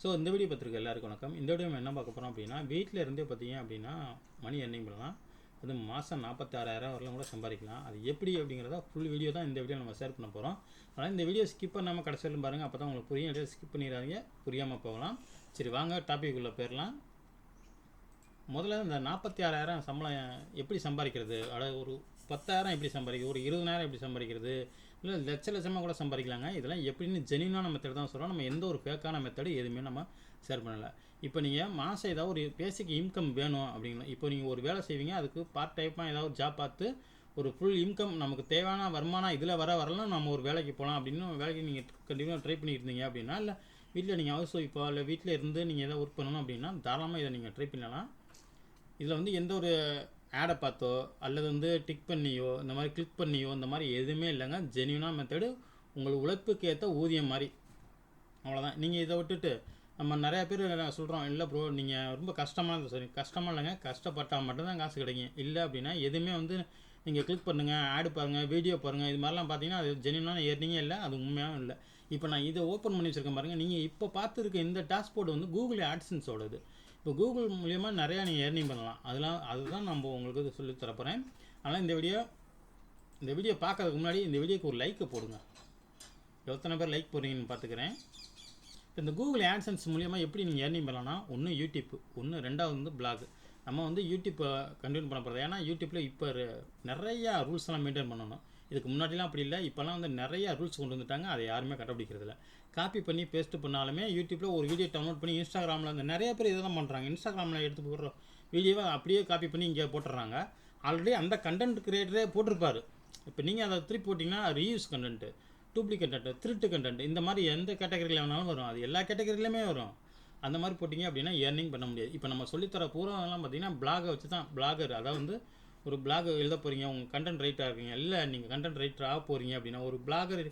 So இந்த video பார்த்துருக்க எல்லாருக்கும் வணக்கம். இந்த வீடியோ நம்ம என்ன பார்க்க போகிறோம் அப்படின்னா வீட்டில் இருந்தே பார்த்தீங்க அப்படின்னா மணி எர்னிங் பண்ணலாம். அது மாதம் நாற்பத்தாறாயிரம் வரலாம் கூட சம்பாதிக்கலாம். அது எப்படி அப்படிங்கிறத ஃபுல் வீடியோ தான் இந்த வீடியோ நம்ம ஷேர் பண்ண போகிறோம் அதனால் இந்த வீடியோ ஸ்கிப் பண்ணாமல் கடைசியிலும் பாருங்கள் அப்போ தான் உங்களுக்கு புரியும். இடையில ஸ்கிப் பண்ணிடாதீங்க. புரியாமல் போகலாம். சரி வாங்க டாபிக் உள்ள போயிடலாம். முதல்ல இந்த நாற்பத்தி ஆறாயிரம் சம்பளம் எப்படி சம்பாதிக்கிறது? அட ஒரு பத்தாயிரம் எப்படி சம்பாதிக்கிறது? ஒரு இருபதாயிரம் எப்படி சம்பாதிக்கிறது? இல்லை லட்ச லட்சமாக கூட சம்பாதிக்கலாங்க. இதெல்லாம் எப்படின்னு ஜெனியூனான மெத்தட் தான் சொல்கிறோம் நம்ம எந்த ஒரு ஃபேக்கான மெத்தடு எதுவுமே நம்ம ஷேர் பண்ணலை. இப்போ நீங்கள் மாதம் ஏதாவது ஒரு பேசிக் இன்கம் வேணும் அப்படிங்களா இப்போ நீங்கள் ஒரு வேலை செய்வீங்க அதுக்கு பார்ட் டைப்பாக ஏதாவது ஒரு ஜாப் பார்த்து ஒரு ஃபுல் இன்கம் நமக்கு தேவையான வருமானம் இதில் வர வரலாம் நம்ம ஒரு வேலைக்கு போகலாம் அப்படின்னு வேலைக்கு நீங்கள் கண்டிப்பாக ட்ரை பண்ணிட்டு இருந்தீங்க அப்படின்னா இல்லை வீட்டில் நீங்கள் ஹவுஸ் ஒய்ஃபோ இல்லை வீட்டில் இருந்து நீங்கள் எதாவது ஒர்க் பண்ணணும் அப்படின்னா தாராளமாக இதை நீங்கள் ட்ரை பண்ணலாம். இதில் வந்து எந்த ஒரு ஆடை பார்த்தோ அல்லது வந்து டிக் பண்ணியோ இந்த மாதிரி கிளிக் பண்ணியோ இந்த மாதிரி எதுவுமே இல்லைங்க. ஜென்யூனாக மெத்தடு உங்கள் உழைப்புக்கு ஏற்ற ஊதியம் மாதிரி. அவ்வளோதான் நீங்கள் இதை விட்டுட்டு நம்ம நிறையா பேர் சொல்கிறோம் இல்லை ப்ரோ நீங்கள் ரொம்ப கஷ்டமாக சரி கஷ்டமாக இல்லைங்க. கஷ்டப்பட்டால் மட்டும்தான் காசு கிடைக்கும். இல்லை அப்படின்னா எதுவுமே வந்து நீங்கள் கிளிக் பண்ணுங்கள் ஆடு பாருங்கள் வீடியோ பாருங்கள் இது மாதிரிலாம் பார்த்தீங்கன்னா அது ஜென்யூனான ஏர்னிங்கே இல்லை அது உண்மையாகவும் இல்லை. இப்போ நான் இதை ஓப்பன் பண்ணி வச்சுருக்கேன் பாருங்கள் நீங்கள் இப்போ பார்த்துருக்க இந்த டாஷ்போர்டு வந்து கூகுள் ஆட்ஸன்ஸோடது இப்போ கூகுள் மூலயமா நிறையா நீங்கள் ஏர்னிங் பண்ணலாம். அதெல்லாம் அதுதான் நம்ம உங்களுக்கு சொல்லி தரப்போகிறேன் அதனால் இந்த வீடியோ இந்த வீடியோ பார்க்கறதுக்கு முன்னாடி இந்த வீடியோக்கு ஒரு லைக்கை போடுங்க. எத்தனை பேர் லைக் போடுறீங்கன்னு பார்த்துக்கிறேன். இப்போ இந்த கூகுள் ஆட்சன்ஸ் மூலியமாக எப்படி நீங்கள் ஏர்னிங் பண்ணலாம்னா ஒன்று யூடியூப் ஒன்று ரெண்டாவது வந்து பிளாக் நம்ம வந்து யூடியூப்பை கண்டினியூ பண்ண போகிறது ஏன்னா யூடியூப்பில் இப்போ நிறையா ரூல்ஸ்லாம் மெயின்டைன் பண்ணணும். இதுக்கு முன்னாடிலாம் அப்படி இல்லை. இப்போலாம் வந்து நிறையா ரூல்ஸ் கொண்டு வந்துட்டாங்க. அதை யாருமே கடைப்பிடிக்கிறதில்ல காப்பி பண்ணி பேஸ்ட் பண்ணாலுமே யூடியூப்பில் ஒரு வீடியோ டவுன்லோட் பண்ணி இன்ஸ்டாகிராமில் வந்து நிறைய பேர் இதை தான் பண்ணுறாங்க இன்ஸ்டாகிராமில் எடுத்து போடுற வீடியோவை அப்படியே காப்பி பண்ணி இங்கே போட்டுடுறாங்க ஆல்ரெடி அந்த கண்டென்ட் கிரியேட்டரே போட்டிருப்பார். இப்போ நீங்கள் அதை திருப்பி போட்டிங்கன்னா ரீயூஸ் கண்டென்ட்டு டூப்ளிகேட் கண்டென்ட் திருட்டு கண்டென்ட் இந்த மாதிரி எந்த கேட்டகரியில் வேணாலும் வரும். அது எல்லா கேட்டகரியிலுமே வரும். அந்த மாதிரி போட்டிங்க அப்படின்னா ஏர்னிங் பண்ண முடியாது. இப்போ நம்ம சொல்லித்தர பூராலாம் பார்த்தீங்கன்னா பிளாகை வச்சு தான் பிளாகர் அதாவது வந்து ஒரு பிளாக் எழுத போகிறீங்க உங்கள் கண்டென்ட் ரைட்டாக இருக்கீங்க இல்லை நீங்கள் கண்டென்ட் ரைட்டர் ஆக போகிறீங்க அப்படின்னா ஒரு பிளாகர்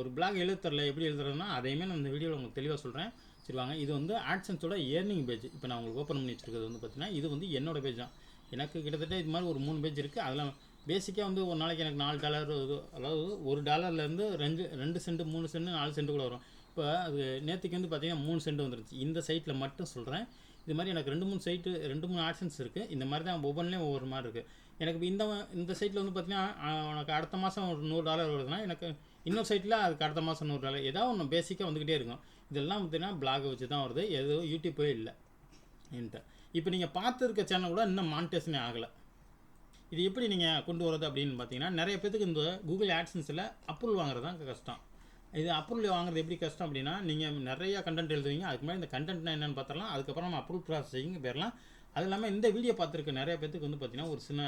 ஒரு பிளாக் எழுத தரல எப்படி எழுதுறதுன்னா அதையுமே நான் இந்த வீடியோவில் உங்களுக்கு தெளிவாக சொல்கிறேன் சரி வாங்க. இது வந்து ஆட்சன்ஸோட ஏர்னிங் பேஜ் இப்போ நான் உங்களுக்கு ஓப்பன் பண்ணி வச்சிருக்கிறது வந்து பார்த்தீங்கன்னா இது வந்து என்னோட பேஜ் தான். எனக்கு கிட்டத்தட்ட இது மாதிரி ஒரு மூணு பேஜ் இருக்குது அதில் பேசிக்காக வந்து ஒரு நாளைக்கு எனக்கு நாலு டாலர் அதாவது ஒரு டாலர்லேருந்து ரெண்டு ரெண்டு சென்ட் மூணு சென்ட் நாலு சென்ட் கூட வரும். இப்போ அது நேற்றுக்கு வந்து பார்த்தீங்கன்னா மூணு சென்ட் வந்துருச்சு. இந்த சைட்டில் மட்டும் சொல்கிறேன் இது மாதிரி எனக்கு ரெண்டு மூணு சைட்டு ரெண்டு மூணு ஆப்ஷன்ஸ் இருக்குது இந்த மாதிரி தான் ஒவ்வொன்றிலையும் ஒவ்வொரு மாதிரி இருக்குது எனக்கு இந்த இந்த சைட்டில் வந்து பார்த்தீங்கன்னா உனக்கு அடுத்த மாதம் ஒரு நூறு டாலர் வருதுன்னா எனக்கு இன்னொரு சைட்டில் அதுக்கு அடுத்த மாதம் நூறு டாலர் ஏதாவது ஒன்று பேசிக்காக வந்துக்கிட்டே இருக்கும். இதெல்லாம் பார்த்தீங்கன்னா பிளாகை வச்சு தான் வருது. எதுவும் யூடியூப்பே இல்லை. என்கிட்ட. இப்போ நீங்கள் பார்த்துருக்க சேனல் கூட இன்னும் மானிட்டேஷனே ஆகலை. இது எப்படி நீங்கள் கொண்டு வரது அப்படின்னு பார்த்தீங்கன்னா நிறைய பேத்துக்கு இந்த கூகுள் ஆட்ஸன்ஸில் அப்ரூவல் வாங்குறது தான் கஷ்டம். இது அப்ரூவல் வாங்குறது எப்படி கஷ்டம் அப்படின்னா நீங்கள் நிறையா கண்டென்ட் எழுதுவீங்க அதுக்கு மேலே இந்த கண்டென்ட்னா என்னென்னு பார்த்துடலாம் அதுக்கப்புறம் நம்ம அப்ரூவல் ப்ராசஸிங் போயிடலாம். அது இல்லாமல் இந்த வீடியோ பார்த்துருக்க நிறைய பேத்துக்கு வந்து பார்த்தீங்கன்னா ஒரு சின்ன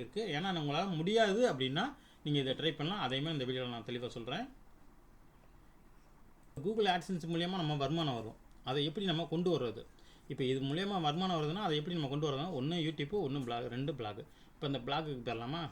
இருக்குது ஏன்னா உங்களால் முடியாது அப்படின்னா நீங்கள் இதை ட்ரை பண்ணலாம். அதையுமே இந்த வீடியோவில் நான் தெளிவாக சொல்கிறேன் கூகுள் ஆட்சன்ஸ் மூலியமாக நம்ம வருமானம் வரும். அதை எப்படி நம்ம கொண்டு வர்றது? இப்போ இது மூலயமா வருமானம் வருதுன்னா அதை எப்படி நம்ம கொண்டு வரதுனா ஒன்று யூடியூப்பு ஒன்று பிளாக் ரெண்டு பிளாக் இப்போ இந்த பிளாகுக்கு போயிடலாமா?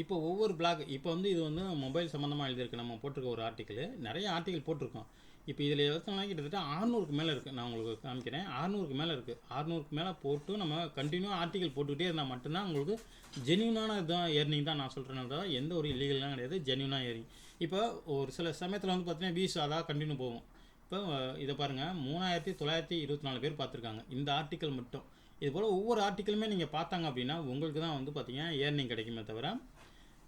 இப்போ ஒவ்வொரு பிளாக் இப்போ வந்து இது வந்து மொபைல் சம்மந்தமாக எழுதியிருக்கு. நம்ம போட்டிருக்க ஒரு ஆர்டிக்கல் நிறைய ஆர்டிக்கல் போட்டிருக்கோம். இப்போ இதில் எத்தனை கிட்டத்தட்ட ஆறுநூறுக்கு மேலே இருக்குது நான் உங்களுக்கு காமிக்கிறேன். ஆறுநூறுக்கு மேலே இருக்குது ஆறுநூறுக்கு மேலே போட்டு நம்ம கண்டினியூ ஆர்டிக்கல் போட்டுக்கிட்டே இருந்தால் மட்டும்தான் உங்களுக்கு ஜென்யூனான இதுதான் ஏர்னிங் தான் நான் சொல்கிறேன் தான் எந்த ஒரு இல்லீகலாம் கிடையாது. ஜென்யூனாக ஏர்னிங் இப்போ ஒரு சில சமயத்தில் வந்து பார்த்தீங்கன்னா வீஸ் அதாக கண்டினியூ போகும். இப்போ இதை பாருங்கள் மூணாயிரத்தி தொள்ளாயிரத்தி இருபத்தி நாலு பேர் பார்த்துருக்காங்க இந்த ஆர்டிக்கல் மட்டும். இது போல் ஒவ்வொரு ஆர்டிக்கலுமே நீங்கள் பார்த்தாங்க அப்படின்னா உங்களுக்கு தான் வந்து பார்த்தீங்கன்னா ஏர்னிங் கிடைக்குமே தவிர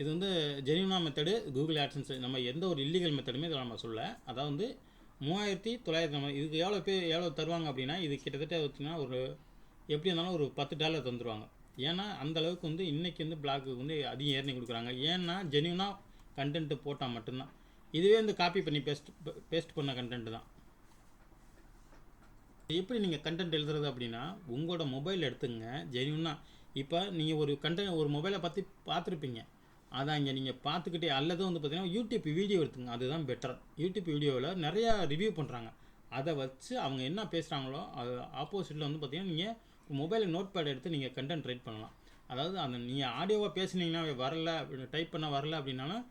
இது வந்து ஜெனியூனா மெத்தடு கூகுள் ஆட்சன்ஸ் நம்ம எந்த ஒரு இல்லீகல் மெத்தடுமே இதில் நம்ம சொல்ல அதாவது வந்து மூவாயிரத்தி தொள்ளாயிரத்தி நம்ம இதுக்கு எவ்வளோ பேர் எவ்வளோ தருவாங்க அப்படின்னா இது கிட்டத்தட்ட பார்த்தீங்கன்னா ஒரு எப்படி இருந்தாலும் ஒரு பத்து டாலர் தந்துடுவாங்க ஏன்னா அந்த அளவுக்கு வந்து இன்றைக்கி வந்து பிளாக்கு வந்து அதிகம் ஏறி கொடுக்குறாங்க. ஏன்னா ஜெனியூனாக கண்டென்ட்டு போட்டால் மட்டும்தான். இதுவே வந்து காப்பி பண்ணி பேஸ்ட் பேஸ்ட் பண்ண கண்டென்ட் தான். எப்படி நீங்கள் கண்டென்ட் எழுதுறது அப்படின்னா உங்களோட மொபைல் எடுத்துங்க ஜெனியூனாக இப்போ நீங்கள் ஒரு கண்டென்ட் ஒரு மொபைலை பற்றி பார்த்துருப்பீங்க. அதான் இங்கே நீங்கள் பார்த்துக்கிட்டே அல்லது வந்து பார்த்தீங்கன்னா யூடியூப் வீடியோ எடுத்துங்க அதுதான் பெட்டர் யூடியூப் வீடியோவில் நிறையா ரிவ்யூ பண்ணுறாங்க அதை வச்சு அவங்க என்ன பேசுகிறாங்களோ அது ஆப்போசிட்டில் வந்து பார்த்தீங்கன்னா நீங்கள் மொபைலில் நோட் பேட் எடுத்து நீங்கள் கண்டென்ட் ரைட் பண்ணலாம். அதாவது அந்த நீங்கள் ஆடியோவாக பேசுனீங்கன்னா வரல டைப் பண்ண வரல அப்படின்னாலும்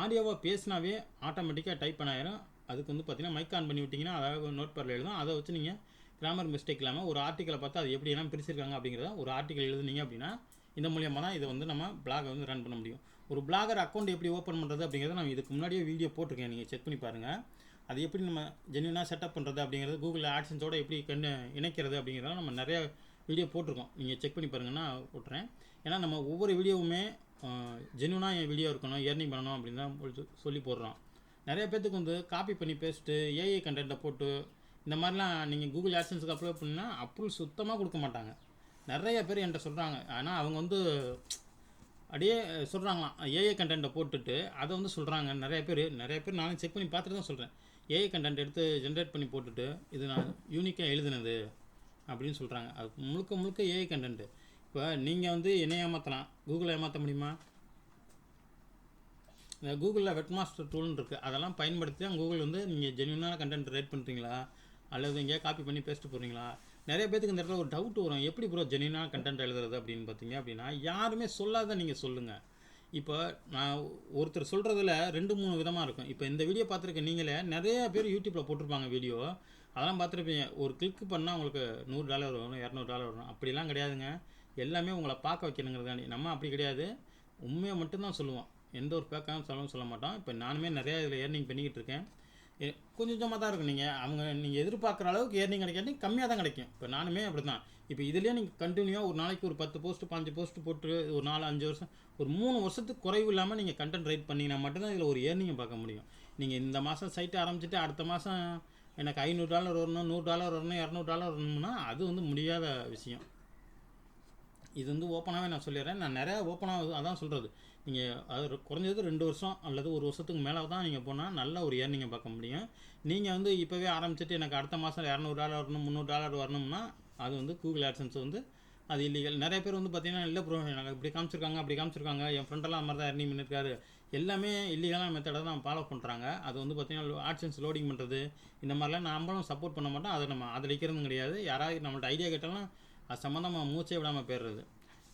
ஆடியோவாக பேசினாவே ஆட்டோமேட்டிக்காக டைப் பண்ணாயிரும் அதுக்கு வந்து பார்த்தீங்கன்னா மைக் ஆன் பண்ணி விட்டிங்கன்னா அதாவது நோட் பேடில் எழுதும். அதை வச்சு நீங்கள் கிராமர் மிஸ்டேக் இல்லாமல் ஒரு ஆர்டிக்கலை பார்த்து அது எப்படி எல்லாம் பிரிச்சிருக்காங்க அப்படிங்கிறத ஒரு ஆர்டிக்கல் எழுதுனீங்க அப்படின்னா இந்த மூலியமாக தான் இதை வந்து நம்ம பிளாகை வந்து ரன் பண்ண முடியும். ஒரு பிளாகர் அக்கௌண்ட் எப்படி ஓப்பன் பண்ணுறது அப்படிங்கிறத நான் இதுக்கு முன்னாடியே வீடியோ போட்டிருக்கேன். நீங்கள் செக் பண்ணி பாருங்கள் அது எப்படி நம்ம ஜென்யூனாக செட்டப் பண்ணுறது அப்படிங்கிறது கூகுள் ஆட்சன்ஸோட எப்படி கண்டு இணைக்கிறது அப்படிங்கிறதெல்லாம் நம்ம நிறைய வீடியோ போட்டிருக்கோம். நீங்கள் செக் பண்ணி பாருங்கன்னா விட்றேன் ஏன்னா நம்ம ஒவ்வொரு வீடியோவுமே ஜென்யூனாக என் வீடியோ இருக்கணும் ஏர்னிங் பண்ணணும் அப்படின்னு தான் சொல்லி- சொல்லி போடுறோம். நிறைய பேர்த்துக்கு வந்து காப்பி பண்ணி பேஸ்ட்டு ஏஐ கண்டென்ட்டை போட்டு இந்த மாதிரிலாம் நீங்கள் கூகுள் ஆட்சன்ஸுக்கு அப்ளை பண்ணால் அப்ரூவல் சுத்தமாக கொடுக்க மாட்டாங்க. நிறைய பேர் என்கிட்ட சொல்கிறாங்க ஆனால் அவங்க வந்து அப்படியே சொல்கிறாங்களாம் ஏஐ கண்டென்ட்டை போட்டுட்டு அதை வந்து சொல்கிறாங்க நிறைய பேர் நிறைய பேர் நானும் செக் பண்ணி பார்த்துட்டு தான் சொல்கிறேன் ஏஐ கண்டென்ட் எடுத்து ஜென்ரேட் பண்ணி போட்டுட்டு இது நான் யூனிக்காக எழுதுனது அப்படின்னு சொல்கிறாங்க அது முழுக்க முழுக்க ஏஐ கண்டென்ட்டு இப்போ நீங்கள் வந்து என்னை ஏமாற்றலாம் கூகுளை ஏமாற்ற முடியுமா? இந்த கூகுளில் வெப்மாஸ்டர் டூல்னு இருக்குது அதெல்லாம் பயன்படுத்தி தான் கூகுள் வந்து நீங்கள் ஜென்யூனான கண்டென்ட் ரேட் பண்ணுறீங்களா அல்லது இங்கே காப்பி பண்ணி பேஸ்ட் போடுறீங்களா? நிறைய பேத்துக்கு இந்த இடத்துல ஒரு டவுட் வரும். எப்படி ப்ரோ ஜெனினாக கண்டென்ட் எழுதுறது அப்படின்னு பார்த்தீங்க அப்படின்னா யாருமே சொல்லாத நீங்கள் சொல்லுங்கள் இப்போ நான் ஒருத்தர் சொல்கிறதுல ரெண்டு மூணு விதமாக இருக்கும். இப்போ இந்த வீடியோ பார்த்துருக்க நீங்களே நிறைய பேர் யூடியூப்பில் போட்டிருப்பாங்க வீடியோ அதெல்லாம் பார்த்துருப்பீங்க. ஒரு கிளிக் பண்ணால் உங்களுக்கு நூறு டாலர் வரும் இரநூறு டாலர் வரும். அப்படிலாம் கிடையாதுங்க. எல்லாமே உங்களை பார்க்க வைக்கணுங்கிறதாண்டி நம்ம அப்படி கிடையாது. உண்மையை மட்டும்தான் சொல்லுவோம். எந்த ஒரு பேக்காகவும் சொல்லவும் சொல்ல மாட்டோம். இப்போ நானுமே நிறையா இதில் ஏர்னிங் பண்ணிக்கிட்டு இருக்கேன். கொஞ்சம் கொஞ்சமாக தான் இருக்கும். நீங்கள் அவங்க நீங்கள் எதிர்பார்க்குற அளவுக்கு ஏர்னிங் கிடைக்காட்டி கம்மியாக தான் கிடைக்கும். இப்போ நானுமே அப்படி தான் இப்போ இதுலேயே நீங்கள் கண்டினியூவாக ஒரு நாளைக்கு ஒரு பத்து போஸ்ட்டு பாஞ்சு போஸ்ட் போட்டு ஒரு நாலு அஞ்சு வருஷம் ஒரு மூணு வருஷத்துக்கு குறைவு இல்லாமல் நீங்கள் கண்டென்ட் ரைட் பண்ணிங்கன்னா மட்டும்தான் இதில் ஒரு ஏர்னிங்கை பார்க்க முடியும். நீங்கள் இந்த மாதம் சைட்டை ஆரம்பிச்சிட்டு அடுத்த மாதம் எனக்கு ஐநூறு டாலர் வரணும் நூறு டாலர் வரணும் இரநூறு டாலர் வரணும்னா அது வந்து முடியாத விஷயம். இது வந்து ஓப்பனாகவே நான் சொல்லிடுறேன். நான் நிறையா ஓப்பனாக அதான் சொல்கிறது நீங்கள் அது குறைஞ்சது ரெண்டு வருஷம் அல்லது ஒரு வருஷத்துக்கு மேலே தான் நீங்கள் போனால் நல்ல ஒரு ஏர்னிங்கை பார்க்க முடியும். நீங்கள் வந்து இப்போவே ஆரம்பிச்சிட்டு எனக்கு அடுத்த மாதம் இரநூறு டாலர் வரணும் முந்நூறு டாலர் வரணும்னா அது வந்து கூகுள் ஆட்சன்ஸ் வந்து அது இல்லீகல் நிறைய பேர் வந்து பார்த்தீங்கன்னா இல்லை ப்ரோ எனக்கு இப்படி காமிச்சிருக்காங்க அப்படி காமிச்சிருக்காங்க. என் ஃப்ரெண்டெல்லாம் அந்த மாதிரி தான் earning பண்ணியிருக்காரு எல்லாமே இல்லீகலான மெத்தடை தான் ஃபாலோ பண்ணுறாங்க அது வந்து பார்த்தீங்கன்னா ஆட்சன்ஸ் லோடிங் பண்ணுறது இந்த மாதிரிலாம் நம்மளும் சப்போர்ட் பண்ண மாட்டோம் அதை நம்ம அதில் இருக்கிறதும் கிடையாது. யாராவது நம்மள்ட்ட ஐடியா கேட்டாலும் அது சம்மந்தமாக மூச்சே விடாமல் போயிடுறது.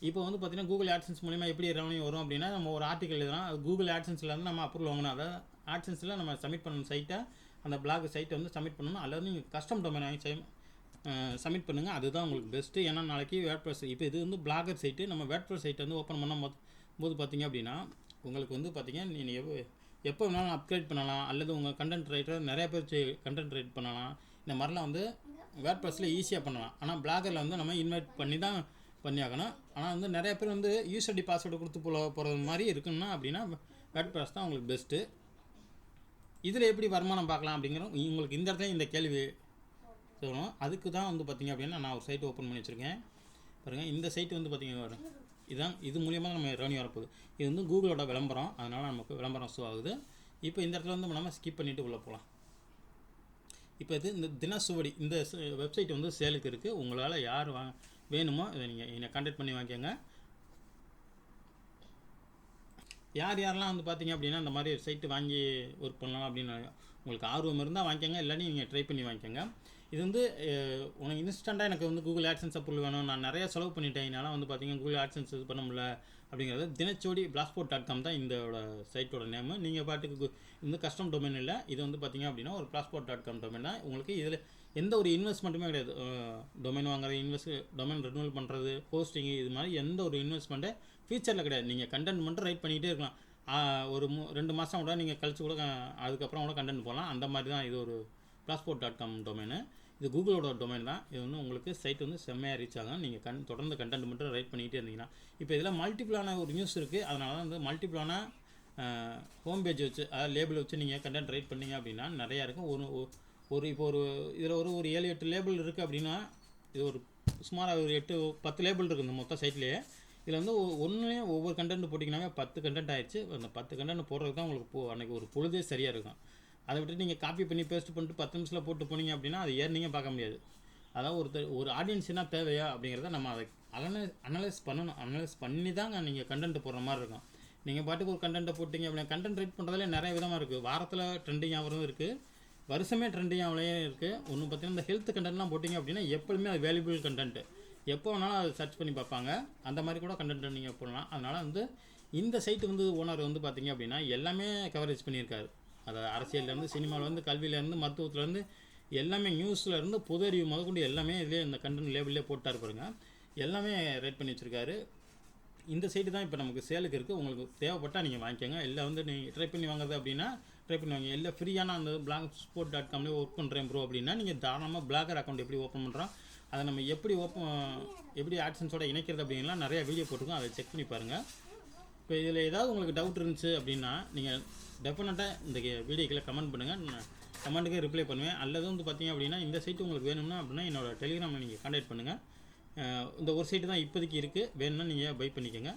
இப்போ வந்து பார்த்தீங்கன்னா கூகுள் ஆட்சன்ஸ் மூலிமா எப்படி ரெவன்யூ வரும் அப்படின்னா நம்ம ஒரு ஆர்டிக்கல் எழுதலாம். அது கூகுள் ஆட்சன்ஸ்ல வந்து நம்ம அப்ரூவல் வாங்கணும் அதாவது ஆட்சன்ஸில் நம்ம சப்மிட் பண்ணணும் சைட்டை அந்த பிளாக் சைட்டை வந்து சப்மிட் பண்ணணும். அல்லது நீங்கள் கஸ்டம் டொமைன் வாங்கி சப்மிட் பண்ணுங்கள் அதுதான் உங்களுக்கு பெஸ்ட்டு ஏன்னா நாளைக்கு வேட்பிரஸ் இப்போ இது வந்து பிளாகர் சைட்டு நம்ம வேட்பிரஸ் சைட்டை வந்து ஓப்பன் பண்ண போது போது பார்த்தீங்க அப்படின்னா உங்களுக்கு வந்து பார்த்திங்கன்னா நீங்கள் எவ்வளோ எப்போ வேணாலும் அப்கிரேட் பண்ணலாம். அல்லது உங்கள் கண்டென்ட் ரைட்டர் நிறைய பேர் கண்டென்ட் ரைட் பண்ணலாம். இந்த மாதிரிலாம் வந்து வேட்பிரஸில் ஈஸியாக பண்ணலாம் ஆனால் பிளாகரில் வந்து நம்ம இன்வைட் பண்ணி தான் பண்ணி ஆகணும் ஆனால் வந்து நிறைய பேர் வந்து யூசர்டி பாஸ்வேர்டு கொடுத்து போல போகிறது மாதிரி இருக்குன்னா அப்படின்னா வேர்ட் பாஸ் தான் உங்களுக்கு பெஸ்ட்டு இதில் எப்படி வருமானம் பார்க்கலாம் அப்படிங்கிற உங்களுக்கு இந்த இடத்துல இந்த கேள்வி சொல்லணும் அதுக்கு தான் வந்து பார்த்திங்க அப்படின்னா நான் ஒரு சைட் ஓப்பன் பண்ணி வச்சுருக்கேன். பாருங்கள் இந்த சைட் வந்து பார்த்திங்கன்னா வரும் இதுதான் இது மூலியமாக நம்ம ரெவன்யூ வரப்போகுது. இது வந்து கூகுளோட விளம்பரம். அதனால் நமக்கு விளம்பரம் ஷோ ஆகுது. இப்போ இந்த இடத்துல வந்து நம்ம ஸ்கிப் பண்ணிவிட்டு உள்ளே போகலாம். இப்போ இது இந்த தினசுவடி இந்த வெப்சைட் வந்து சேலுக்கு இருக்குது உங்களால் யார் வா வேணுமோ இதை நீங்கள் என்னை கான்டாக்ட் பண்ணி வாங்கிக்கோங்க. யார் யாரெல்லாம் வந்து பார்த்தீங்க அப்படின்னா இந்த மாதிரி சைட்டு வாங்கி ஒர்க் பண்ணலாம் அப்படின்னு உங்களுக்கு ஆர்வம் இருந்தால் வாங்கிக்கோங்க. இல்லாட்டி நீங்கள் ட்ரை பண்ணி வாங்கிக்கோங்க. இது வந்து உனக்கு இன்ஸ்டண்ட்டாக எனக்கு வந்து கூகுள் ஆட்சன்ஸ் அப்ரூவல் வேணும் நான் நிறைய செலவு பண்ணிட்டேன். என்னால் வந்து பார்த்தீங்கன்னா கூகுள் ஆட்சன்ஸ் இது பண்ண முடியல. அப்படிங்கிறது தினச்சோடி பிளாஸ்போர்ட் டாட் காம் தான் இந்தோட சைட்டோட நேமு. நீங்கள் பாட்டுக்கு இந்த கஸ்டம் டொமைன் இல்லை இது வந்து பார்த்தீங்க அப்படின்னா ஒரு பிளாஸ்போர்ட் டாட் காம் டொமைன் தான். உங்களுக்கு இதில் எந்த ஒரு இன்வெஸ்ட்மெண்ட்டுமே கிடையாது. டொமைன் வாங்குறது இன்வெஸ்ட் டொமைன் ரெனுவல் பண்ணுறது ஹோஸ்டிங் இது மாதிரி எந்த ஒரு இன்வெஸ்ட்மெண்ட்டு ஃபியூச்சரில் கிடையாது. நீங்கள் கண்டென்ட் மட்டும் ரைட் பண்ணிகிட்டே இருக்கலாம். ஒரு மூ ரெண்டு மாதம் கூட நீங்கள் கழிச்சு கூட அதுக்கப்புறம் கூட கண்டென்ட் போகலாம் அந்த மாதிரி தான் இது ஒரு பாஸ்போர்ட் டாட் காம் டொமைனு இது கூகுளோட டொமைன் தான். இது வந்து உங்களுக்கு சைட் வந்து செம்மையாக ரீச் ஆகும். நீங்கள் கண் தொடர்ந்து கண்டென்ட் மட்டும் ரைட் பண்ணிகிட்டே இருந்தீங்கன்னா. இப்போ இதில் மல்டிபிளான ஒரு நியூஸ் இருக்குது அதனால தான் வந்து மல்டிபிளான ஹோம் பேஜ் வச்சு அதாவது லேபிள் வச்சு நீங்கள் கண்டென்ட் ரைட் பண்ணீங்க அப்படின்னா நிறையா இருக்கும் ஒரு ஒரு இப்போ ஒரு இதில் ஒரு ஒரு ஏழு எட்டு லேபிள் இருக்குது அப்படின்னா இது ஒரு சுமார் ஒரு எட்டு பத்து லேபிள் இருக்குது இந்த மொத்த சைட்லேயே இதில் வந்து ஒன்றுலேயும் ஒவ்வொரு கண்டென்ட் போட்டிங்கனாவே பத்து கண்டென்ட் ஆயிடுச்சு அந்த பத்து கண்டென்ட் போடுறது தான் உங்களுக்கு போ அன்றைக்கி ஒரு பொழுதே சரியாக இருக்கும். அதை விட்டு நீங்கள் காப்பி பண்ணி பேஸ்ட் பண்ணிட்டு பத்து நிமிஷத்தில் போட்டு போனீங்க அப்படின்னா அது ஏர்னிங்கே பார்க்க முடியாது? அதாவது ஒருத்தர் ஒரு ஆடியன்ஸ் என்ன தேவையா அப்படிங்கிறத நம்ம அதை அனலைஸ் அனலைஸ் பண்ணணும். அனலைஸ் பண்ணி தாங்க நீங்கள் கண்டென்ட் போடுற மாதிரி இருக்கும். நீங்கள் பாட்டுக்கு ஒரு கண்டென்ட்டை போட்டிங்க அப்படின்னா கண்டென்ட் ரைட் பண்ணுறதுல நிறைய விதமாக இருக்குது வாரத்தில் ட்ரெண்டிங் ஆகிறதும் இருக்குது வருஷமே ட்ரெண்டிங் ஆகலையும் இருக்குது ஒன்று பார்த்தீங்கன்னா இந்த ஹெல்த் கண்டென்ட்லாம் போட்டிங்க அப்படின்னா எப்பொழுதுமே அது வேல்யூபிள் கண்டென்ட் எப்போ வேணாலும் அதை சர்ச் பண்ணி பார்ப்பாங்க. அந்த மாதிரி கூட கண்டென்ட் நீங்கள் போடலாம். அதனால் வந்து இந்த சைட்டு வந்து ஓனர் வந்து பார்த்தீங்க அப்படின்னா எல்லாமே கவரேஜ் பண்ணியிருக்காரு. அதாவது அரசியல்லேருந்து சினிமாவிலேருந்து கல்வியிலேருந்து மருத்துவத்துலேருந்து எல்லாமே நியூஸ்லேருந்து பொது அறிவு முதற்கொண்டு எல்லாமே இதிலே இந்த கண்டென்ட் லேபிளே போட்டார் பாருங்க. எல்லாமே ரைட் பண்ணி வச்சுருக்காரு. இந்த சைடு தான் இப்போ நமக்கு சேலுக்கு இருக்குது உங்களுக்கு தேவைப்பட்டால் நீங்கள் வாங்கிக்கோங்க. இல்லை வந்து நீங்கள் ட்ரை பண்ணி வாங்குறது அப்படின்னா ட்ரை பண்ணி வாங்க. இல்லை ஃப்ரீயான அந்த பிளாக் ஸ்போர்ட் டாட் காம்லேயே ஒர்க் பண்ணுறேன் ப்ரோ அப்படின்னா நீங்கள் தாராளமாக பிளாகர் அக்கௌண்ட் எப்படி ஓப்பன் பண்ணுறோம் அதை நம்ம எப்படி ஓப்பன் எப்படி ஆட்சன்ஸோட இணைக்கிறது அப்படின்லாம் நிறைய வீடியோ போட்டிருக்கோம். அதை செக் பண்ணி பாருங்கள் இப்போ இதில் ஏதாவது உங்களுக்கு டவுட் இருந்துச்சு அப்படின்னா நீங்கள் டெஃபினட்டாக இந்த வீடியோக்கில் கமெண்ட் பண்ணுங்கள் நான் கமெண்ட்டுக்கே ரிப்ளை பண்ணுவேன். அல்லது வந்து பார்த்தீங்க அப்படின்னா இந்த சைட்டு உங்களுக்கு வேணும்னா அப்படின்னா என்னோட டெலிகிராமில் நீங்கள் கான்டாக்ட் பண்ணுங்கள் இந்த ஒரு சைட்டு தான் இப்போதைக்கு இருக்குது வேணும்னா நீங்கள் பை பண்ணிக்கோங்க.